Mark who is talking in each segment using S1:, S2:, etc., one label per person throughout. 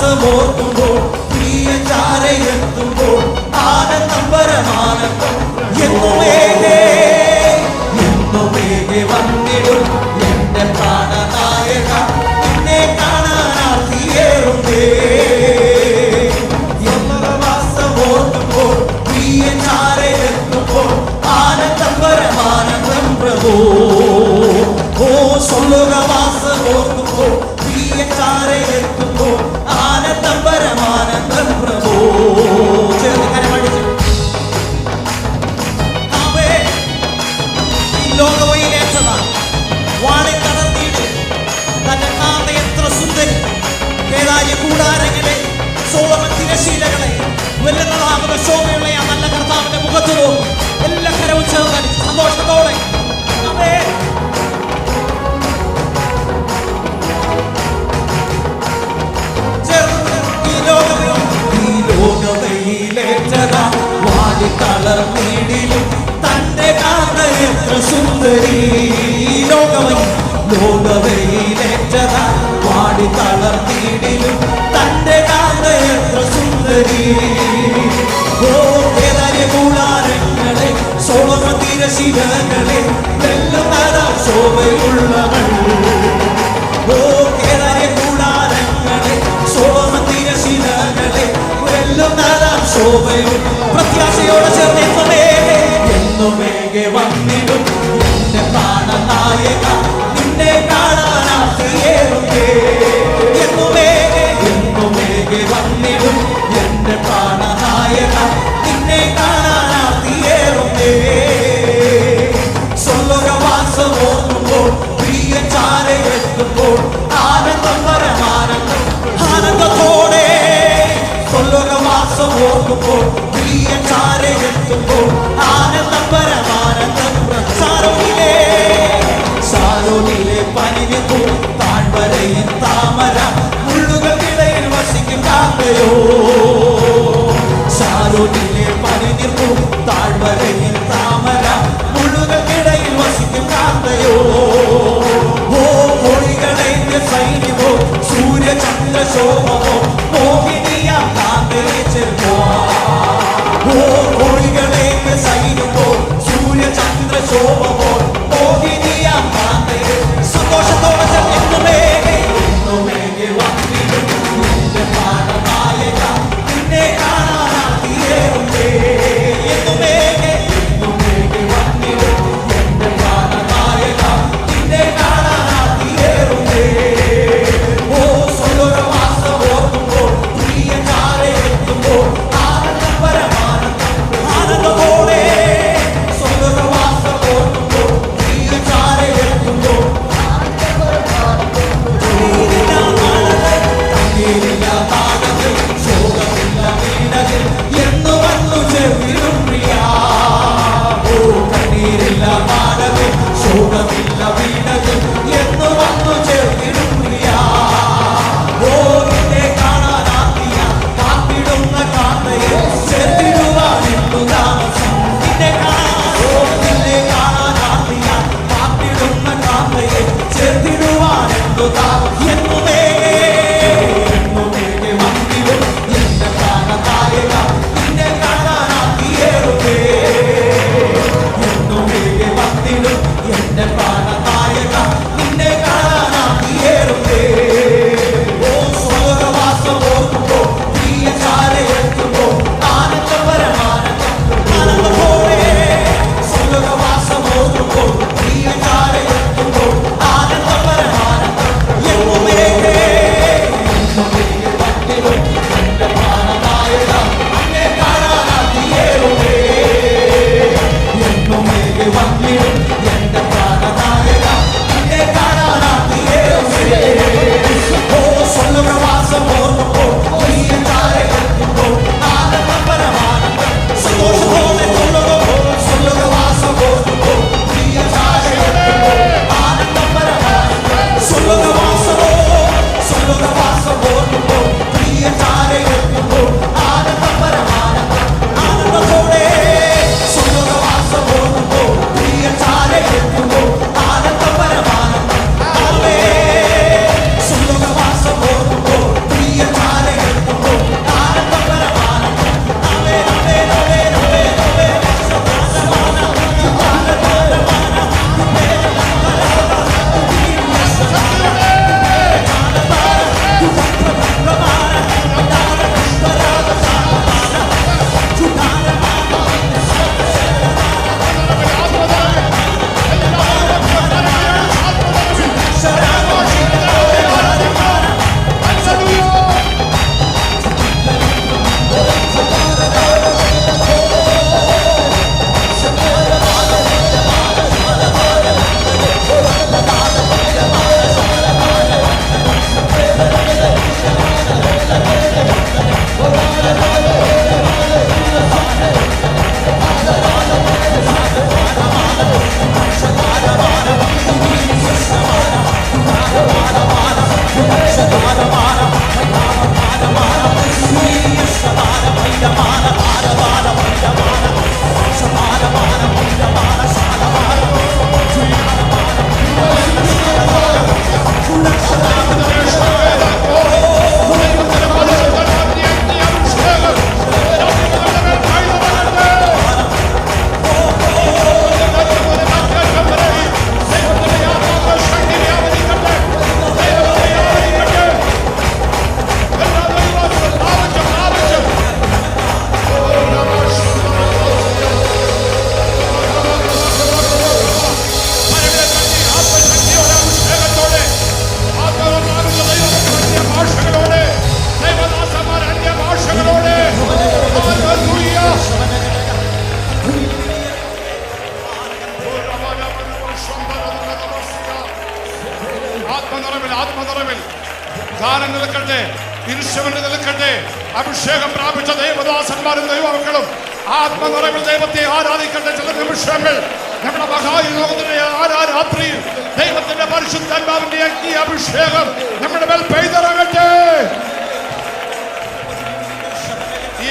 S1: ശ്വാസമോർക്കുമ്പോൾ പ്രിയ ചാരയെത്തുമ്പോൾ ആനന്ദം പരമാനന്ദം എന്നുമേകെ എന്നുമേകെ വന്നിടും എന്റെ പ്രാണനായക. എന്നെ കാണാൻ ആർത്തിയേറുന്നേ ശ്വാസമോർക്കുമ്പോൾ പ്രിയ ചാരയെത്തുമ്പോൾ ആനന്ദം പരമാനന്ദം
S2: പ്രഭോ. ഓ സ്വന്തം आएगा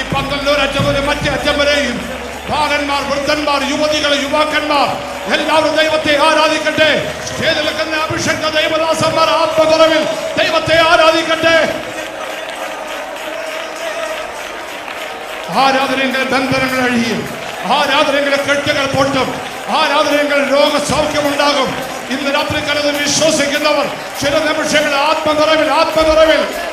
S2: ഈ പന്തല്ലൂർ അറ്റം മുതൽ മറ്റേ അറ്റം വൃദ്ധന്മാർ യുവതികൾ യുവാക്കന്മാർ എല്ലാവരും ദൈവത്തെ ആരാധിക്കട്ടെ. സ്റ്റേജിൽ അഭിഷേക ദൈവദാസന്മാർ ആത്മകുറവിൽ ദൈവത്തെ ആരാധിക്കട്ടെ. ആരാധനങ്ങൾ ബന്ധനങ്ങൾ അഴിയും. ആരാധനങ്ങൾ കെട്ടുകൾ പൊട്ടും. ആരാധനങ്ങൾ രോഗസൗഖ്യമുണ്ടാകും ഇന്ന് രാത്രി കലത് വിശ്വസിക്കുന്നവർ ചില നിമിഷങ്ങൾ ആത്മനിറവിൽ ആത്മനിറവിൽ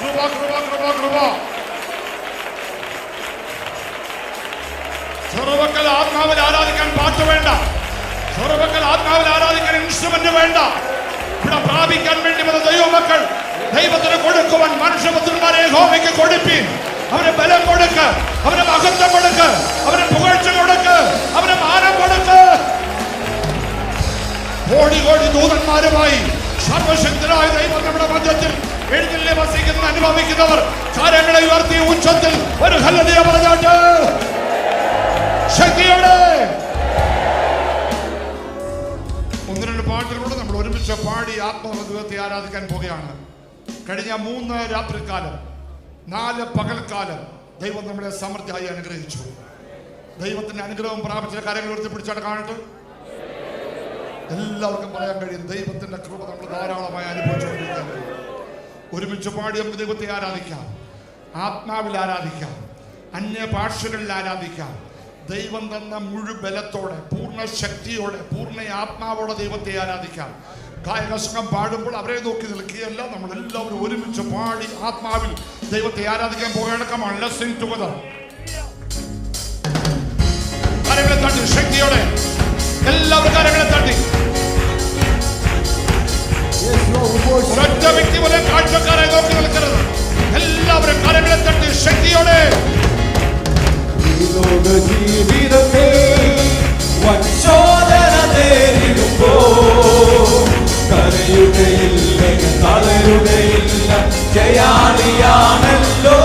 S2: കൃപ കൃപ കൃപ കൃപ ആത്മാവിൽ ആരാധിക്കാൻ പാട്ട് വേണ്ട ചെറുമക്കൾ ആത്മാവിൽ ആരാധിക്കാൻ ഇൻസ്ട്രുമെന്റ് വേണ്ട ഇവിടെ പ്രാപിക്കാൻ വേണ്ടി വന്ന ദൈവമക്കൾ ദൈവത്തിന് കൊടുക്കുവാൻ മനുഷ്യപുത്രന്മാരെ ഹോമിക്ക് കൊടുപ്പി അവരെ ബലം കൊടുക്ക് അവരെ മഹത്വം കൊടുക്ക് അവരെ പുകഴ്ച കൊടുക്ക് അവരെ മാനം കൊടുക്ക്. കോടി കോടി ദൂതന്മാരുമായി സർവശക്തനായ ദൈവം നമ്മുടെ മധ്യത്തിൽ എഴുതിലെ വസിക്കുന്ന അനുഭവിക്കുന്നവർ. കാര്യങ്ങളെ ഉയർത്തി ഉച്ചത്തിൽ ഒരു ഹലതയെ പറഞ്ഞാട്ട്. ശക്തിയോടെ. ഒന്ന് രണ്ട് നമ്മൾ ഒരുമിച്ച് പാടി ആത്മഹൃദയത്തെ ആരാധിക്കാൻ പോവുകയാണ്. കഴിഞ്ഞ മൂന്ന് രാത്രിക്കാലം നാല് പകൽക്കാലം ദൈവം നമ്മളെ സമൃദ്ധിയായി അനുഗ്രഹിച്ചു. ദൈവത്തിന്റെ അനുഗ്രഹം പ്രാപിച്ച കാര്യങ്ങൾ ഉയർത്തിപ്പിടിച്ചാണ് കാണട്ടെ എല്ലാവർക്കും പറയാൻ കഴിയും. ദൈവത്തിന്റെ കൃപ നമ്മൾ ധാരാളമായി അനുഭവിച്ചുകൊണ്ടിരിക്കുകയാണ് ഒരുമിച്ച് പാടി നമുക്ക് ദൈവത്തെ ആരാധിക്കാം. ആത്മാവിൽ ആരാധിക്കാം. അന്യ ഭാഷകളിൽ ആരാധിക്കാം. ദൈവം തന്ന മുഴുബലത്തോടെ പൂർണ ശക്തിയോടെ പൂർണ ആത്മാവോടെ ദൈവത്തെ ആരാധിക്കാം. ഗായക സംഘം പാടുമ്പോൾ അവരെ നോക്കി നിൽക്കുകയല്ല നമ്മൾ എല്ലാവരും ഒരുമിച്ച് പാടി ആത്മാവിൽ ദൈവത്തെ ആരാധിക്കാൻ പോകണക്കമാണ് ലെസ്സിങ് ടുഗദർ കരങ്ങളെ ശക്തിയോടെ. തട്ടി. ഒരൊറ്റ വ്യക്തി പോലെ കാഴ്ചക്കാരെ നോക്കി നിൽക്കരുത്. എല്ലാവരും കരങ്ങളെ തട്ടി ശക്തിയോടെ.
S1: വൻശോധന നേരിടുമ്പോ കരയുകയില്ല തളരുകയില്ല ജയാളിയാണല്ലോ.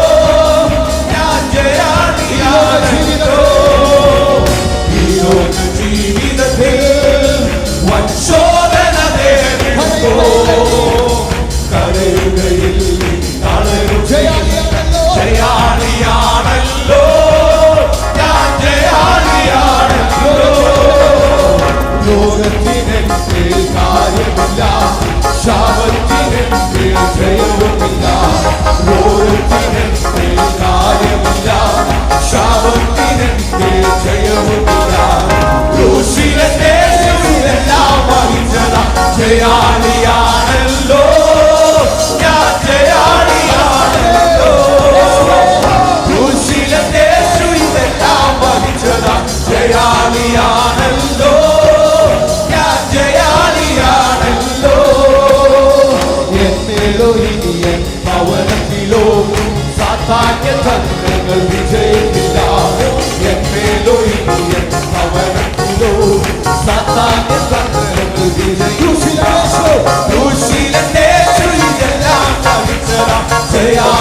S1: Hey,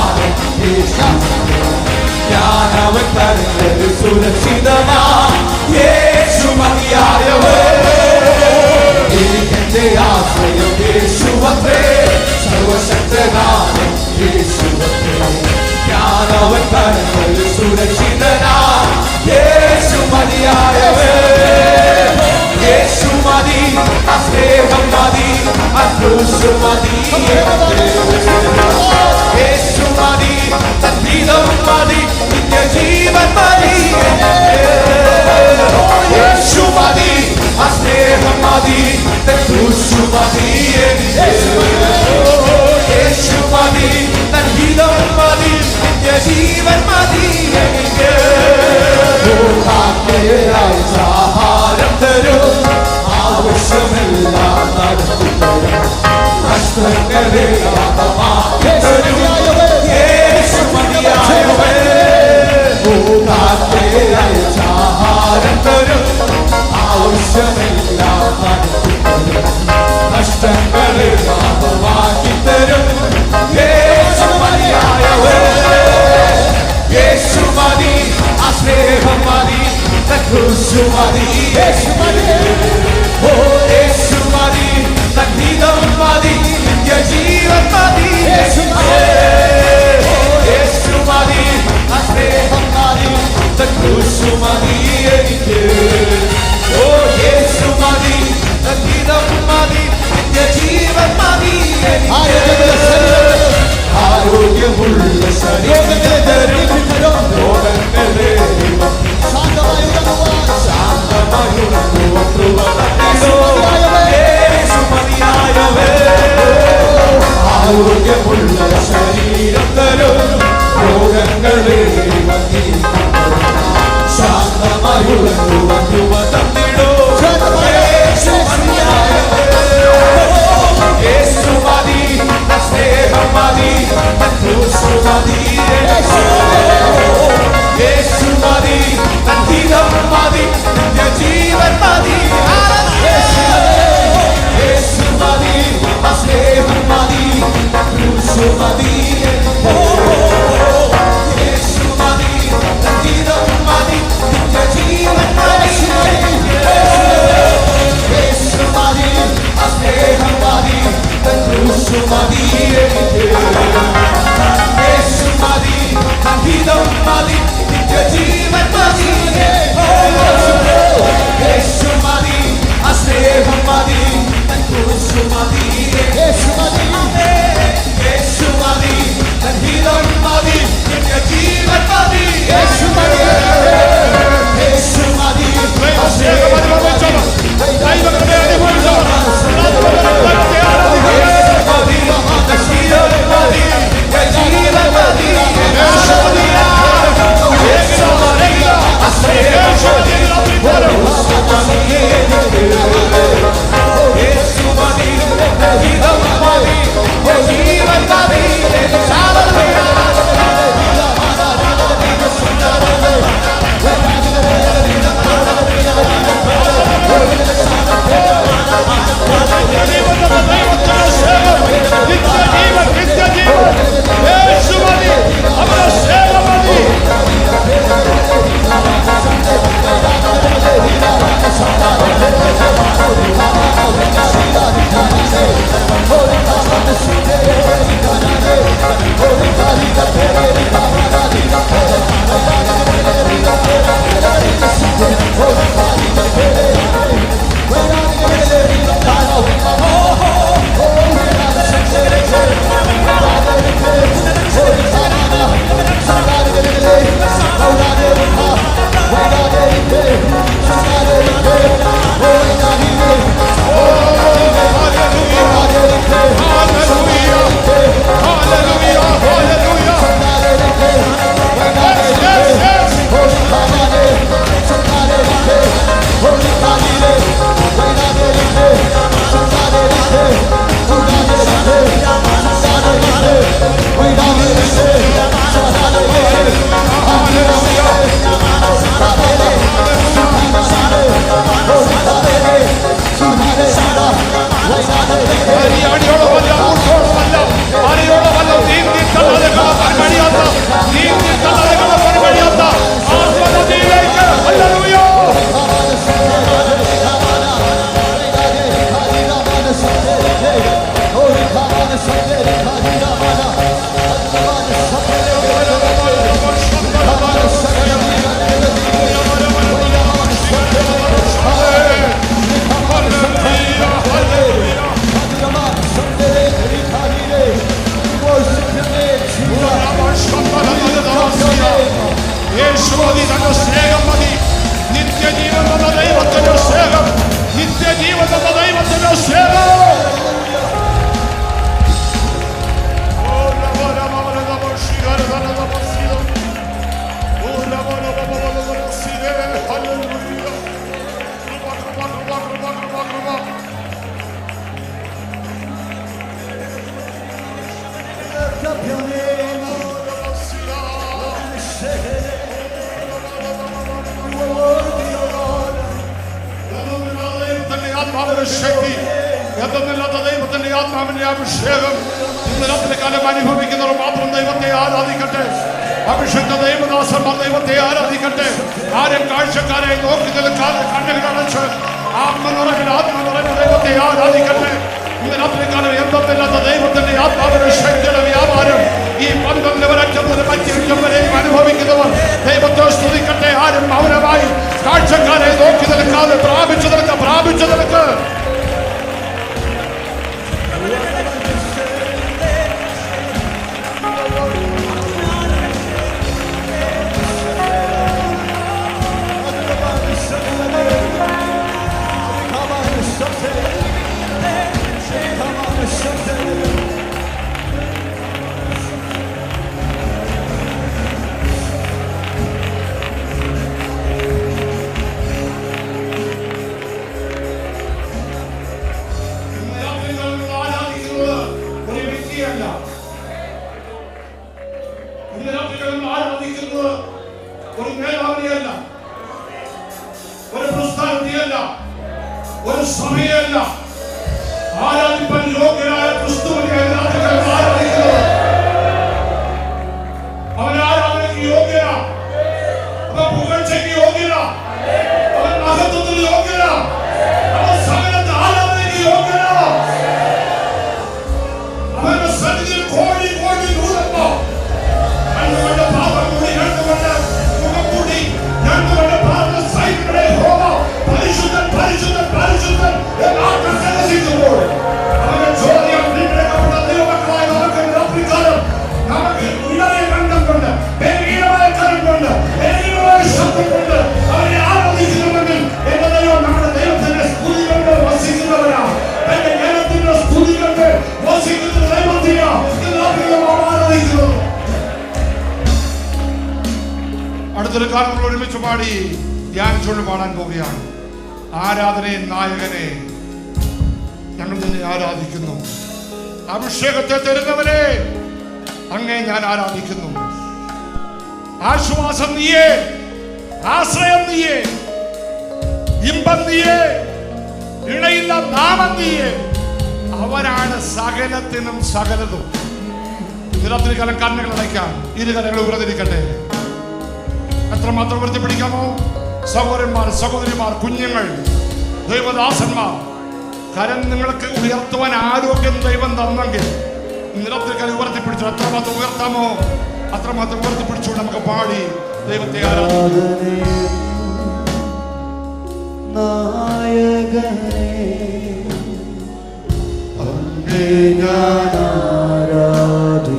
S1: തരുന്നത് സുരക്ഷിതമാ യേശു മതിയായവൻ എനിക്കെന്റെ ആശ്രയം യേശുവത്രേ. സർവശക്തനായ യേശുവത്രേ. ഞാൻ അവൻ തരുന്നത് സുരക്ഷിതനാ. യേശു മതിയായവൻ യേശു മതി സ്നേഹം മതി. ക്രൂശു മതി യേശു മതി ഓ യേശു മതി തദ്ഗീതം മതി നിത്യജീവൻ മതി. യേശു യേശു മതി ആ സ്നേഹം മതി ക്രൂശു മതി എനിക്ക്. ഓ യേശു മതി തദ്ഗീതം മതി നിത്യജീവൻ മതി
S3: ആരോഗ്യമുള്ള ശരീരം.
S1: രോഗങ്ങളെ ആരോഗ്യമുള്ള ശരീരം തരും രോഗങ്ങളെ ശാന്തമായുള്ള തന്നിടോ യേശു യേശു മതി യേശു
S2: ശക്തി എന്തെന്നില്ലാത്ത ദൈവത്തിന്റെ ആത്മാവിന്റെ അഭിഷേകം. ഇന്ന് രാത്രി കാലം അനുഭവിക്കുന്നവർ മാത്രം ദൈവത്തെ ആരാധിക്കട്ടെ. അഭിഷേക ദൈവദാസന്മാർ ദൈവത്തെ ആരാധിക്കട്ടെ. ആരും കാഴ്ചക്കാരെ നോക്കി നിൽക്കാതെ കണ്ണുകൾ അടച്ച് ആത്മനിറവിൽ ആത്മനിറവിൽ ദൈവത്തെ ആരാധിക്കട്ടെ. ഇന്ന് രാത്രി കാലം എന്തെന്നില്ലാത്ത ദൈവത്തിന്റെ ആത്മാവിന്റെ ശക്തിയുടെ വ്യാപാരം ഈ പന്ത്രണ്ട് വരറ്റം മുതൽ പറ്റിയറ്റം വരെയും അനുഭവിക്കുന്നവർ ദൈവത്തെ സ്തുതിക്കട്ടെ. ആരും മൗനമായി കാഴ്ചക്കാരെ നോക്കി നിൽക്കാതെ പ്രാപിച്ചു നിൽക്ക പ്രാപിച്ചു നിൽക്ക്. നീയേ അവരാണ് സകലത്തിനും സകലതും. രാത്രി കാലം കണ്ണുകൾ അടയ്ക്കാം. ഇരു കലകൾ ഉറതിരിക്കട്ടെ. എത്രമാത്രം ഉയർത്തി പിടിക്കാമോ സഹോദരന്മാർ സഹോദരിമാർ കുഞ്ഞുങ്ങൾ ദൈവദാസന്മാർ കരം നിങ്ങൾക്ക് ഉയർത്തുവാൻ ആരോഗ്യം ദൈവം തന്നെങ്കിൽ നിലത്തിൽ കരം ഉയർത്തിപ്പിടിച്ചു എത്രമാത്രം ഉയർത്താമോ? അത്രമാത്രം ഉയർത്തിപ്പിടിച്ചു നമുക്ക് പാടി ദൈവത്തെ ആരാധിക്കാം.
S1: നായകനെ അങ്ങേ ഞാൻ ആരാധിക്കും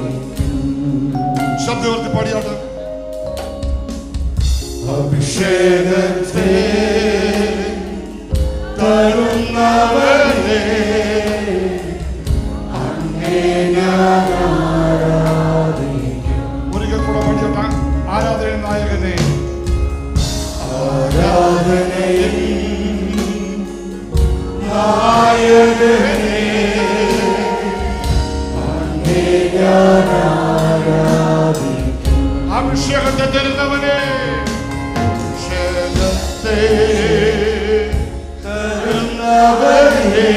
S2: ശബ്ദം ഉയർത്തി പാടിയാണ്
S1: അഭിഷേകത്തെ
S2: അഭിഷേകത്തെ തരുന്നവനെ
S1: തരുന്നവനെ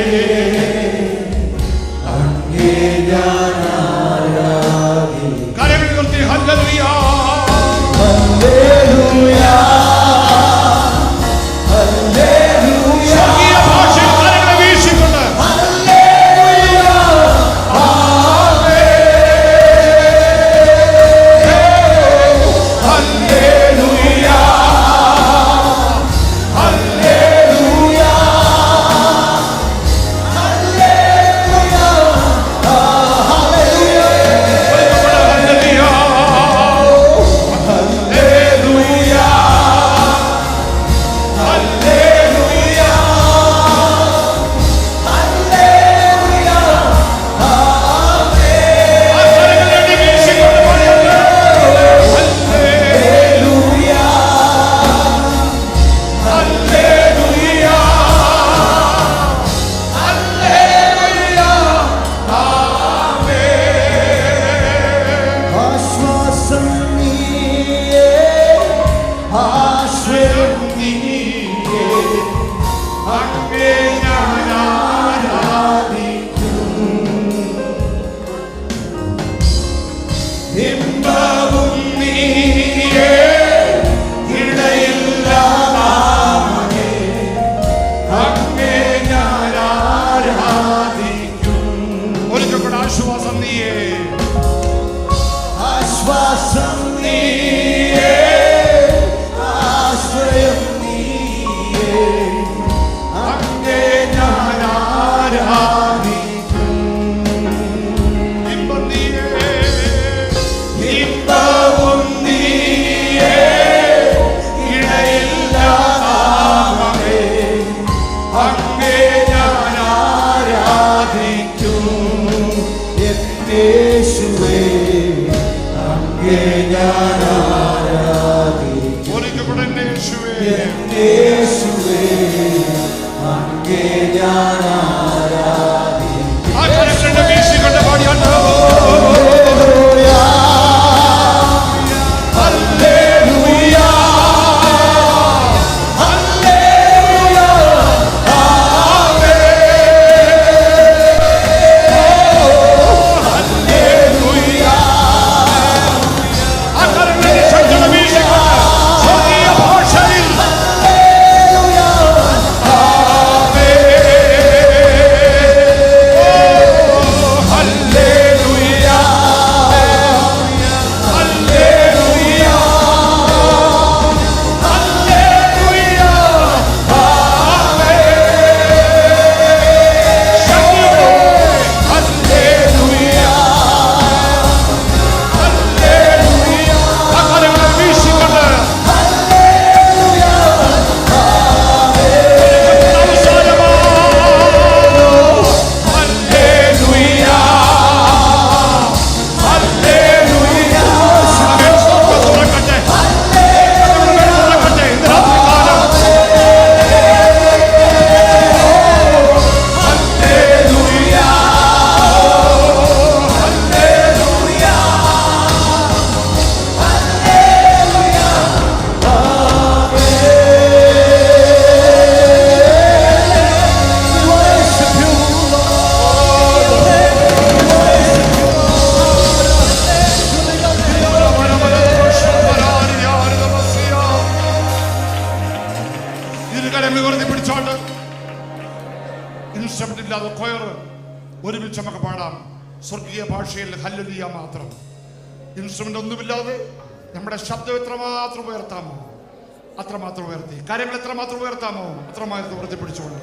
S2: കാര്യങ്ങൾ എത്രമാത്രം ഉയർത്താമോ? അത്രമാത്രം ഉയർത്തിപ്പിടിച്ചുകൊണ്ട്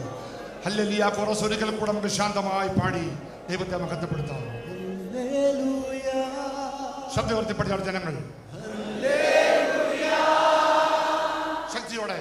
S2: അല്ലെങ്കിൽ ആ കുറസ് ഒരിക്കൽ കൂടെ നമുക്ക് ശാന്തമായി പാടി ദൈവത്തെ മഹത്വപ്പെടുത്താം ശബ്ദം ഉയർത്തിപ്പെടുത്താണ് ജനങ്ങൾ. ശക്തിയോടെ.